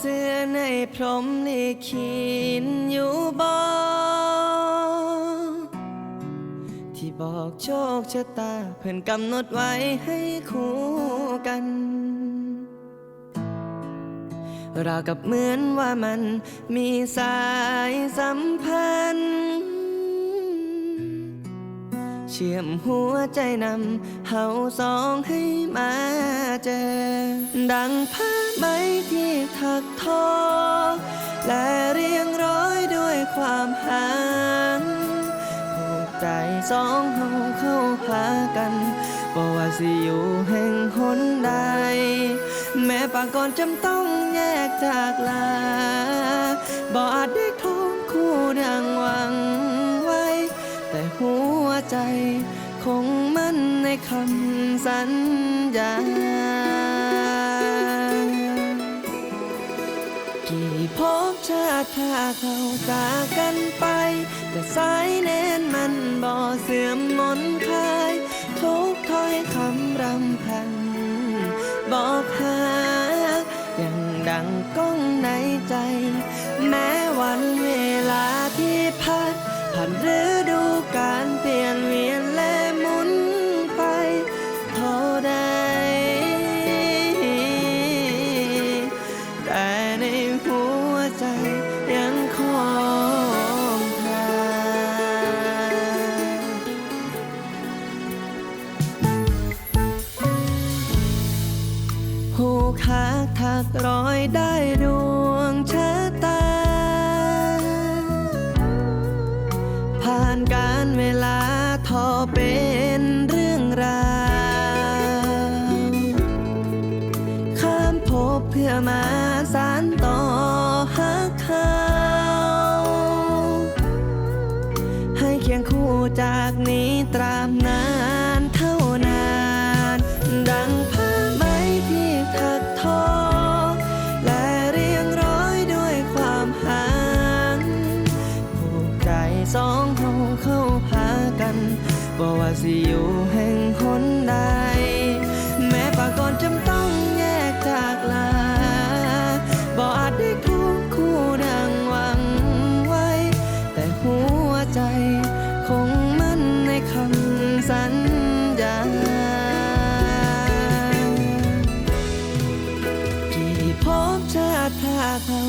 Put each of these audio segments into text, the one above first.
เสื้อในพรหมลิขิตอยู่บ่ที่บอกโชคชะตา เพิ่อนกำหนดไว้ให้คู่กันราวกับเหมือนว่ามันมีสายสัมพันธ์ เชื่อมหัวใจนำเฮาสองให้มาเจอ ดังผ้าใบที่ถักทอ และเรียงร้อยด้วยความหางผูกใจสองเฮาเข้าหากันบ่ว่าสิอยู่แห่งหนใด แม้ปางก่อนจำต้องแยกจากลา ญญา กี่พบชาติถ้าเขาจากกันไป แต่สายแน่นมันบ่เสื่อมมนคลาย ทุกถ้อยคำรำพันบอกหักทักรอยได้ดวงชะตา ผ่านการเวลาทอเป็นเรื่องราวข้ามภพเพื่อมาสาน สองเฮาเข้าหากันบ่ว่าสิอยู่แห่งหนใด แม้ปากก่อนจำต้องแยกจากลาบ่อาจได้คู่คู่ดังหวังไว้ แต่หัวใจคงมั่นในคำสัญญากี่ภพชาติถ้าเขา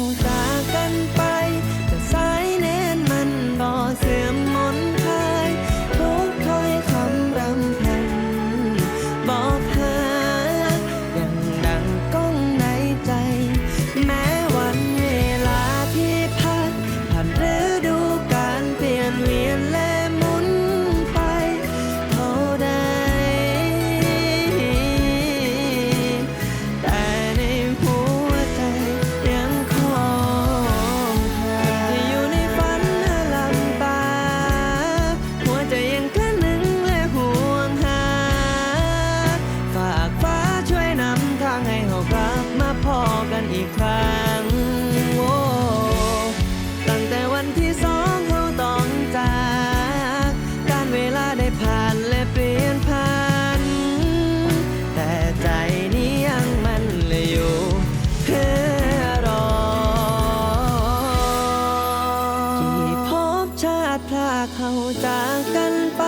จากกันไป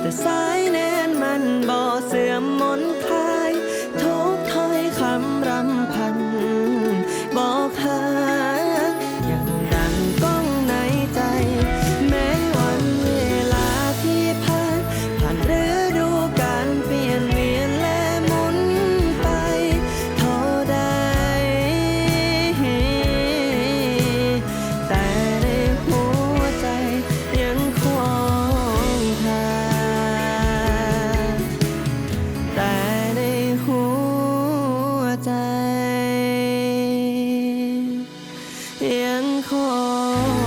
แต่สายแนนมันบ่เสื่อมมนค่า 天空。